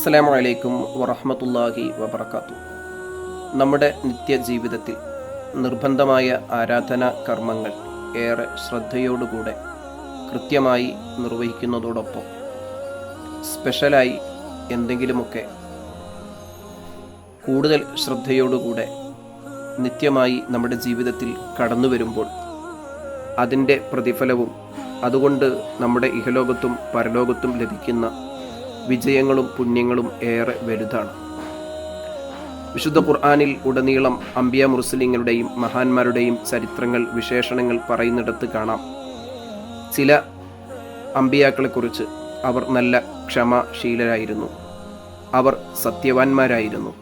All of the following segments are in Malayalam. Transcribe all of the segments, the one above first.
അസ്സലാമു അലൈക്കും വറഹമത്തല്ലാഹി വബർക്കാത്തു നമ്മുടെ നിത്യജീവിതത്തിൽ നിർബന്ധമായ ആരാധനാ കർമ്മങ്ങൾ ഏറെ ശ്രദ്ധയോടുകൂടെ കൃത്യമായി നിർവഹിക്കുന്നതോടൊപ്പം സ്പെഷ്യലായി എന്തെങ്കിലുമൊക്കെ കൂടുതൽ ശ്രദ്ധയോടുകൂടെ നിത്യമായി നമ്മുടെ ജീവിതത്തിൽ കടന്നു വരുമ്പോൾ അതിന്റെ പ്രതിഫലവും അതുകൊണ്ട് നമ്മുടെ ഇഹലോകത്തും പരലോകത്തും ലഭിക്കുന്ന വിജയങ്ങളും പുണ്യങ്ങളും ഏറെ വലുതാണ്. വിശുദ്ധ ഖുർആാനിൽ ഉടനീളം അംബിയ മുസ്ലിങ്ങളുടെയും മഹാന്മാരുടെയും ചരിത്രങ്ങൾ വിശേഷണങ്ങൾ പറയുന്നിടത്ത് കാണാം. ചില അമ്പിയാക്കളെക്കുറിച്ച് അവർ നല്ല ക്ഷമാശീലരായിരുന്നു. അവർ സത്യവാന്മാരായിരുന്നു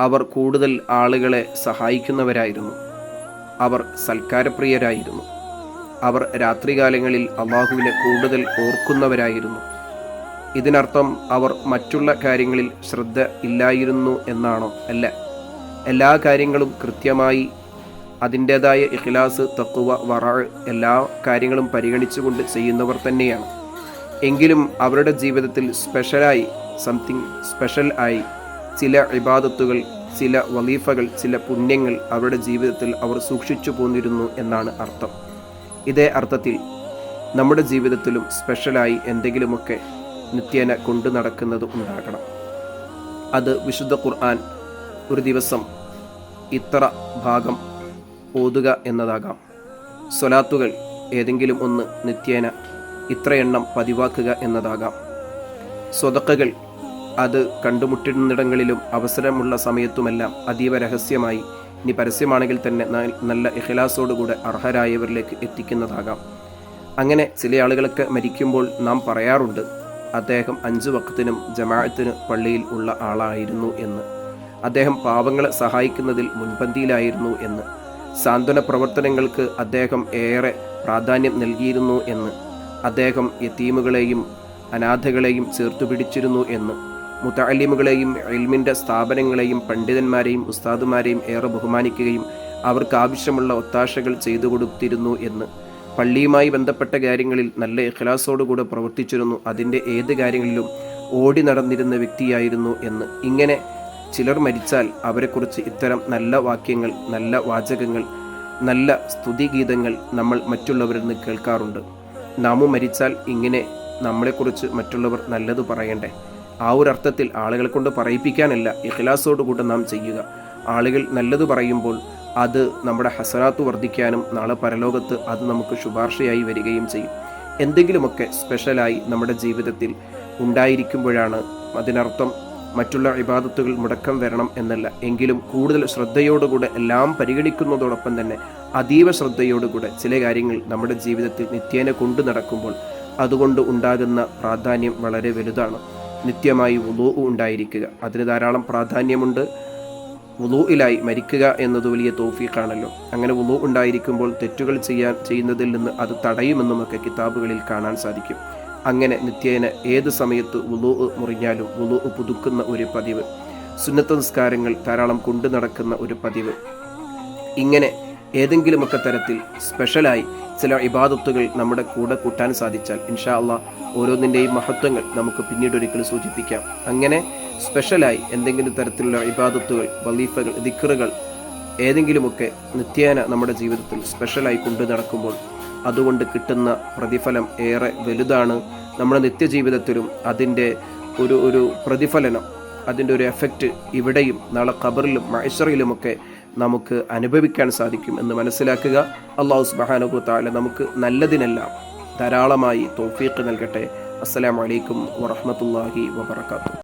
അവർ കൂടുതൽ ആളുകളെ സഹായിക്കുന്നവരായിരുന്നു. അവർ സൽക്കാരപ്രിയരായിരുന്നു. അവർ രാത്രികാലങ്ങളിൽ അള്ളാഹുവിനെ കൂടുതൽ ഓർക്കുന്നവരായിരുന്നു. ഇതിനർത്ഥം അവർ മറ്റുള്ള കാര്യങ്ങളിൽ ശ്രദ്ധ ഇല്ലായിരുന്നു എന്നാണോ? അല്ല. എല്ലാ കാര്യങ്ങളും കൃത്യമായി അതിന്റേതായ ഇഖ്ലാസ് തക്കുവ വറാൾ എല്ലാ കാര്യങ്ങളും പരിഗണിച്ചുകൊണ്ട് ചെയ്യുന്നവർ തന്നെയാണ്. എങ്കിലും അവരുടെ ജീവിതത്തിൽ സ്പെഷ്യലായി സംതിങ് സ്പെഷ്യൽ ആയി ചില ഇബാദത്തുകൾ ചില വലീഫകൾ ചില പുണ്യങ്ങൾ അവരുടെ ജീവിതത്തിൽ അവർ സൂക്ഷിച്ചു പോന്നിരുന്നു എന്നാണ് അർത്ഥം. ഇതേ അർത്ഥത്തിൽ നമ്മുടെ ജീവിതത്തിലും സ്പെഷ്യലായി എന്തെങ്കിലുമൊക്കെ നിത്യേന കൊണ്ടു നടക്കുന്നത് ഉണ്ടാകണം അത് വിശുദ്ധ ഖുർആൻ ഒരു ദിവസം ഇത്ര ഭാഗം ഓതുക എന്നതാകാം. സ്വലാത്തുകൾ ഏതെങ്കിലും ഒന്ന് നിത്യേന ഇത്ര എണ്ണം പതിവാക്കുക എന്നതാകാം. സ്വതക്കകൾ അത് കണ്ടുമുട്ടുന്നിടങ്ങളിലും അവസരമുള്ള സമയത്തുമെല്ലാം അതീവ രഹസ്യമായി ഇനി പരസ്യമാണെങ്കിൽ തന്നെ നല്ല ഇഖലാസോടുകൂടെ അർഹരായവരിലേക്ക് എത്തിക്കുന്നതാകാം. അങ്ങനെ ചില ആളുകളൊക്കെ മരിക്കുമ്പോൾ നാം പറയാറുണ്ട് അദ്ദേഹം അഞ്ച് വക്കത്തിനും ജമാഅത്തിന് പള്ളിയിൽ ഉള്ള ആളായിരുന്നു എന്ന്. അദ്ദേഹം പാവങ്ങളെ സഹായിക്കുന്നതിൽ മുൻപന്തിയിലായിരുന്നു എന്ന്. സാന്ത്വന പ്രവർത്തനങ്ങൾക്ക് അദ്ദേഹം ഏറെ പ്രാധാന്യം നൽകിയിരുന്നു എന്ന്. അദ്ദേഹം യത്തീമുകളെയും അനാഥകളെയും ചേർത്തുപിടിച്ചിരുന്നു എന്ന്. മുത്താലിമുകളെയും എൽമിന്റെ സ്ഥാപനങ്ങളെയും പണ്ഡിതന്മാരെയും ഉസ്താദുമാരെയും ഏറെ ബഹുമാനിക്കുകയും അവർക്ക് ആവശ്യമുള്ള ഒത്താശകൾ ചെയ്തു കൊടുത്തിരുന്നു എന്ന്. പള്ളിയുമായി ബന്ധപ്പെട്ട കാര്യങ്ങളിൽ നല്ല ഇഖ്ലാസോടുകൂടെ പ്രവർത്തിച്ചിരുന്നു. അതിന്റെ ഏത് കാര്യങ്ങളിലും ഓടി നടന്നിരുന്ന വ്യക്തിയായിരുന്നു എന്ന്. ഇങ്ങനെ ചിലർ മരിച്ചാൽ അവരെക്കുറിച്ച് ഇത്തരം നല്ല വാക്യങ്ങൾ നല്ല വാചകങ്ങൾ നല്ല സ്തുതിഗീതങ്ങൾ നമ്മൾ മറ്റുള്ളവരിൽ നിന്ന് കേൾക്കാറുണ്ട്. നാമും മരിച്ചാൽ ഇങ്ങനെ നമ്മളെക്കുറിച്ച് മറ്റുള്ളവർ നല്ലത് പറയണ്ടേ? ആ ഒരു അർത്ഥത്തിൽ ആളുകളെ കൊണ്ട് പറയിപ്പിക്കാനല്ല ഇഖ്ലാസോടുകൂടെ നാം ചെയ്യുക. ആളുകൾ നല്ലത് പറയുമ്പോൾ അത് നമ്മുടെ ഹസനാത്ത് വർദ്ധിക്കാനും നാളെ പരലോകത്ത് അത് നമുക്ക് ശുപാർശയായി വരികയും ചെയ്യും. എന്തെങ്കിലുമൊക്കെ സ്പെഷ്യലായി നമ്മുടെ ജീവിതത്തിൽ ഉണ്ടായിരിക്കുമ്പോഴാണ് അതിനർത്ഥം മറ്റുള്ള ഇബാദത്തുകൾ മുടക്കം വരണം എന്നല്ല. എങ്കിലും കൂടുതൽ ശ്രദ്ധയോടുകൂടെ എല്ലാം പരിഗണിക്കുന്നതോടൊപ്പം തന്നെ അതീവ ശ്രദ്ധയോടുകൂടെ ചില കാര്യങ്ങൾ നമ്മുടെ ജീവിതത്തിൽ നിത്യേന കൊണ്ടു നടക്കുമ്പോൾ അതുകൊണ്ട് ഉണ്ടാകുന്ന പ്രാധാന്യം വളരെ വലുതാണ്. നിത്യമായി ഉണ്ടായിരിക്കുക. അതിന് ധാരാളം പ്രാധാന്യമുണ്ട്. വുളൂയിലായി മരിക്കുക എന്നത് വലിയ തോഫീഖാണല്ലോ. അങ്ങനെ വുളൂ ഉണ്ടായിരിക്കുമ്പോൾ തെറ്റുകൾ ചെയ്യാൻ ചെയ്യുന്നതിൽ നിന്ന് അത് തടയുമെന്നുമൊക്കെ കിതാബുകളിൽ കാണാൻ സാധിക്കും. അങ്ങനെ നിത്യേന ഏത് സമയത്ത് വുളൂ മുറിഞ്ഞാലും വുളൂ പുതുക്കുന്ന ഒരു പതിവ്. സുന്നത്ത നിസ്കാരങ്ങൾ ധാരാളം കൊണ്ടു നടക്കുന്ന ഒരു പതിവ്. ഇങ്ങനെ ഏതെങ്കിലുമൊക്കെ തരത്തിൽ സ്പെഷ്യലായി ചില ഇബാദത്തുകൾ നമ്മുടെ കൂടെ കൂട്ടാൻ സാധിച്ചാൽ ഇൻഷാ അള്ളാഹ് ഓരോന്നിന്റെയും മഹത്വങ്ങൾ നമുക്ക് പിന്നീട് ഒരിക്കൽ സൂചിപ്പിക്കാം. അങ്ങനെ സ്പെഷ്യലായി എന്തെങ്കിലും തരത്തിലുള്ള ഇബാദത്തുകൾ വലീഫകൾ ദിക്കറുകൾ ഏതെങ്കിലുമൊക്കെ നിത്യേന നമ്മുടെ ജീവിതത്തിൽ സ്പെഷ്യലായി കൊണ്ടു നടക്കുമ്പോൾ അതുകൊണ്ട് കിട്ടുന്ന പ്രതിഫലം ഏറെ വലുതാണ്. നമ്മുടെ നിത്യജീവിതത്തിലും അതിന്റെ ഒരു ഒരു പ്രതിഫലനം അതിന്റെ ഒരു എഫക്റ്റ് ഇവിടെയും നാളെ ഖബറിലും മൈസറിലുമൊക്കെ നമുക്ക് അനുഭവിക്കാൻ സാധിക്കും എന്ന് മനസ്സിലാക്കുക. അള്ളാഹു സുബാനുഭു താല നമുക്ക് നല്ലതിനെല്ലാം ധാരാളമായി തോഫീക്ക് നൽകട്ടെ. അസ്സലാമലൈക്കും വറഹമത്തല്ലാഹി വബർക്കാത്തു